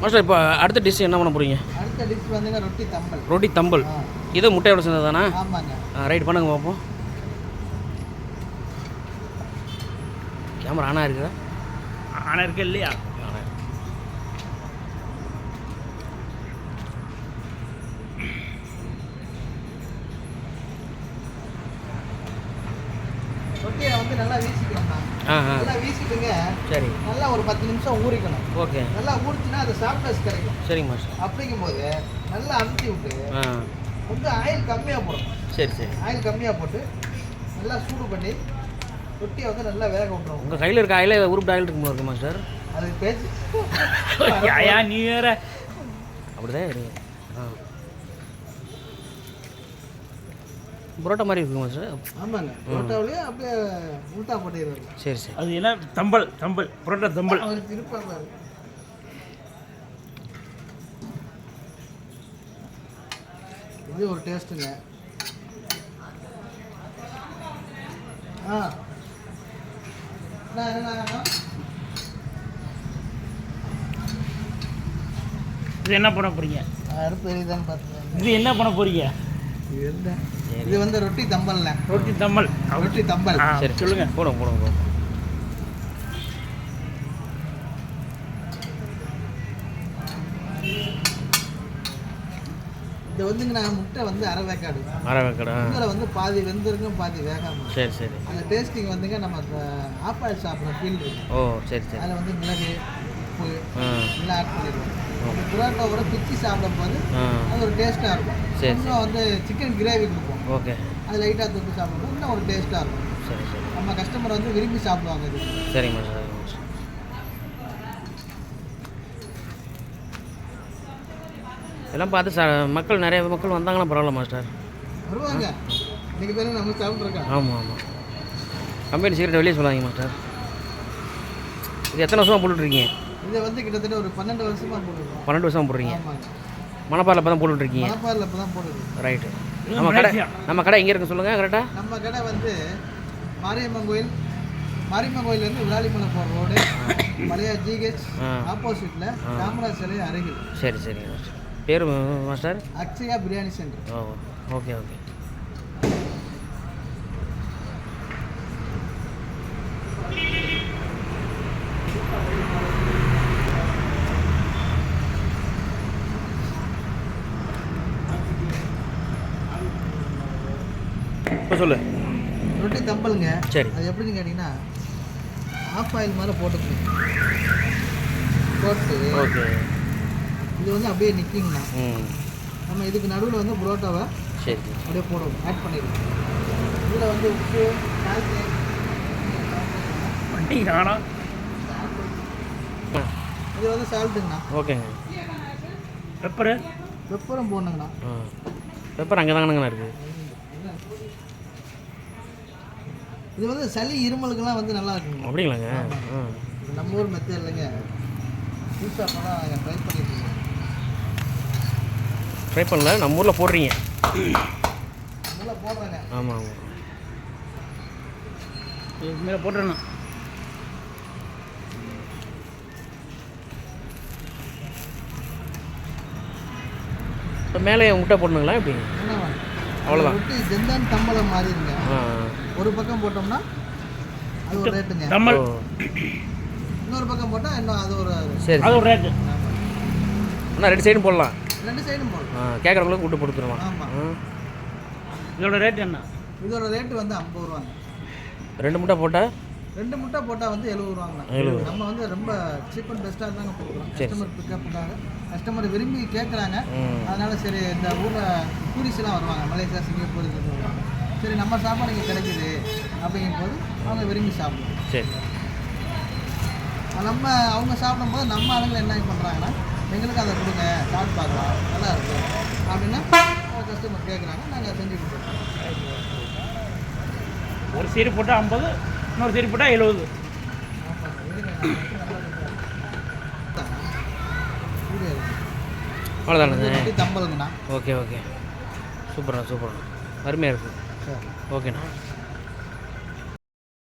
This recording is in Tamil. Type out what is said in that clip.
மாஸ்டர் இப்போ அடுத்த டிஷ் என்ன பண்ண போகிறீங்க அடுத்த டிஷ் வந்துங்க ரொட்டி தம்பல். ரொட்டி தம்பல். இது முட்டையோட சேர்ந்தது தானே ஆமாங்க ரைட் பண்ணுங்க பார்ப்போம் கேமரா ஆனா இருக்குதா? ஆனால் இருக்கு இல்லையா? வந்து நல்லா ஆ நல்லா வீசிட்டுங்க சரி. நல்லா ஒரு பத்து நிமிஷம் ஊறிக்கணும். ஓகே. நல்லா ஊறிச்சுன்னா அது சாஃப்ட்னஸ் கிடைக்கும். சரிங்க மாஸ்டர். அப்படிங்கும்போது நல்லா அமுத்தி விட்டு கொஞ்சம் ஆயில் கம்மியாக போடணும். சரி சரி. ஆயில் கம்மியாக போட்டு நல்லா சூடு பண்ணி ரொட்டியை வந்து நல்லா வேக விட்டுருவோம் உங்கள் கையில் இருக்க ஆயில உருப்பிட்ட ஆயில் இருக்குமா இருக்கு மாஸ்டர்? அது பேச்சு. நீ வேற. அப்படிதான் இருக்கு. ஆ. புரோட்டா மாதிரி இருக்குமா சார்? ஆமாங்க. புரோட்டாவிலேயே அப்படியே உல்டா பண்ணிடுவாங்க. சரி சரி. அது என்ன? தம்பல் தம்பல் புரோட்டா தம்பல். அவர் திருப்பாங்க. இது ஒரு டேஸ்ட்டுங்க. ஆ? இது என்ன பண்ண போறீங்க? அடுப்பு எரியுதான்னு பார்த்துக்கோங்க. இது என்ன பண்ண போறீங்க? இது என்ன? இது வந்து ரொட்டி தம்பல்ல. ரொட்டி தம்பல். ரொட்டி தம்பல். சரி சொல்லுங்க. போடுங்க போடுங்க போடுங்க இது வந்துங்க நான் முட்டை வந்து அரை வேக்காடு. அரை வேக்கடா? இதில் வந்து பாதி வெந்திருக்கும் பாதி வேகாம. சரி சரி. அந்த டேஸ்டிங் வந்துங்க நம்ம ஆப்பாயில் சாப்பிட்ற ஃபீல் ஓ சரி சரி. அதில் வந்து மிளகு உப்பு எல்லாம் ஆட் பண்ணிடுவோம். புரோட்டாவோட பிச்சு சாப்பிடும் போது ஆ. அது ஒரு டேஸ்ட்டாக இருக்கும். சரி, இன்னும் வந்து சிக்கன் கிரேவி கொடுப்போம். ஓகே. அது லைட்டாக தொட்டு சாப்பிடும்போது இன்னும் ஒரு டேஸ்ட்டாக இருக்கும். சரி சரி. நம்ம கஸ்டமர் வந்து விரும்பி சாப்பிடுவாங்க இது. சரிங்க மாஸ்டர் இதெல்லாம் பார்த்து சா மக்கள் நிறைய மக்கள் வந்தாங்கன்னா பரவாயில்ல மாஸ்டர். வருவாங்க. இன்னைக்கு தானே நம்ம சாப்பிட்ருக்கோம் ஆமாம் ஆமாம் கம்பெனி சீக்கிரம் வெளியே சொல்லாதீங்க மாஸ்டர். இது எத்தனை வருஷமாக போட்டுட்ருக்கீங்க இதை வந்து கிட்டத்தட்ட ஒரு பன்னெண்டு வருஷமாக போட்டுருக்கோம். பன்னெண்டு வருஷம் போடுறீங்க? மணப்பாறையில் இப்போ தான் போட்டுட்ருக்கீங்க மணப்பாறையில் இப்போ தான் போட்டுருக்கோம். ரைட்டு. நம்ம கடை. நம்ம கடை எங்கே இருக்கு சொல்லுங்கள் கரெக்டாக நம்ம கடை வந்து மாரியம்மன் கோயில் மாரியம்மன் கோயிலேருந்து விளாலிமலை போகிற ரோடு பழைய ஜிஹெச். ஆப்போசிட்டில் காமராஜ் சிலை அருகில். சரி சரிங்க மாஸ்டர் பேர் master? Akshaya biryani centre. Oh okay okay இப்போ சொல்லு. ரொட்டி தம்பலுங்க சரி. அது எப்படின்னு கேட்டிங்கன்னா ஆஃப் ஆயில் மேலே போட்டுக்கணும். போட்டு ஓகே. இது வந்து அப்படியே நிற்கிங்கண்ணா நம்ம இதுக்கு நடுவில் வந்து புரோட்டாவை சரி அப்படியே போடுவோம். ஆட் பண்ணிடுவோம். இதில் வந்து உப்பு வண்டி காணோம் இது வந்து சால்ட்டுங்கண்ணா ஓகேங்க பெப்பரு பெப்பரும் போடணுங்கண்ணா. பெப்பர் அங்கே தாங்கண்ணா இருக்குது இது வந்து சளி இருமலுக்கெல்லாம் வந்து நல்லா இருக்குங்க. அப்படிங்களாங்க? ஆ இது நம்ம ஊர் மெத்தட் இல்லைங்க. புதுசாக அப்போ தான் ட்ரை பண்ணிட்டு ட்ரை பண்ணல நம்ம ஊரில் போடுறீங்க. நல்லா போடுறாங்க. ஆமாம் ஆமாம் இதுக்கு மேலே போட்டுறணும். இப்போ மேலே முட்டை போடணுங்களா எப்படி? அவ்வளோதான். ரொட்டி ஜெந்தான் தம்பளம் மாறிடுங்க. ஒரு பக்கம் போட்டோம்னா அது ஒரு ரேட்டுங்க. தம்பல் இன்னொரு பக்கம் போட்டால் இன்னும் அது ஒரு சரி. அது ஒரு ரேட்டு. அண்ணா ரெண்டு சைடும் போடலாம். ரெண்டு சைடும் போடலாம். கேட்குறவங்களுக்கு விட்டு கொடுத்துருவான் ஆமாம் இதோட ரேட் என்ன? இதோட ரேட்டு வந்து ஐம்பது ரூபாங்க. ரெண்டு முட்டை போட்டால் ரெண்டு முட்டை போட்டால் வந்து எழுபது ரூபாங்க. நம்ம வந்து ரொம்ப சீப் அண்ட் பெஸ்ட்டாக தாங்க கொடுக்குறோம். சரி, கஸ்டமர் பிக்கப்புக்காக கஸ்டமர் விரும்பி கேட்குறாங்க அதனால சரி இந்த ஊரில் டூரிஸ்ட்லாம் வருவாங்க. மலேசியா சிங்கப்பூர் இதுக்கு வருவாங்க. சரி நம்ம சாப்பாடு இங்கே கிடைக்குது அப்படிங்கும்போது அவங்க விரும்பி சாப்பிடுவோம் சரி. நம்ம அவங்க சாப்பிடும்போது நம்ம ஆளுங்க என்ன பண்ணுறாங்கன்னா எங்களுக்கு அதை கொடுங்க சாப்பிட்டு பார்க்கலாம். நல்லா இருக்கும். அப்படின்னா கஸ்டமர் கேட்குறாங்க நாங்கள் செஞ்சு கொடுத்துருக்கோம் ஒரு சீரி போட்டால் ஐம்பது இன்னொரு சீரி போட்டால் எழுபது. அவ்வளோதானே ஓகே ஓகே. சூப்பர்ண்ணா சூப்பர்ண்ணா. அருமையாக இருக்குது சரி. ஓகேண்ணா.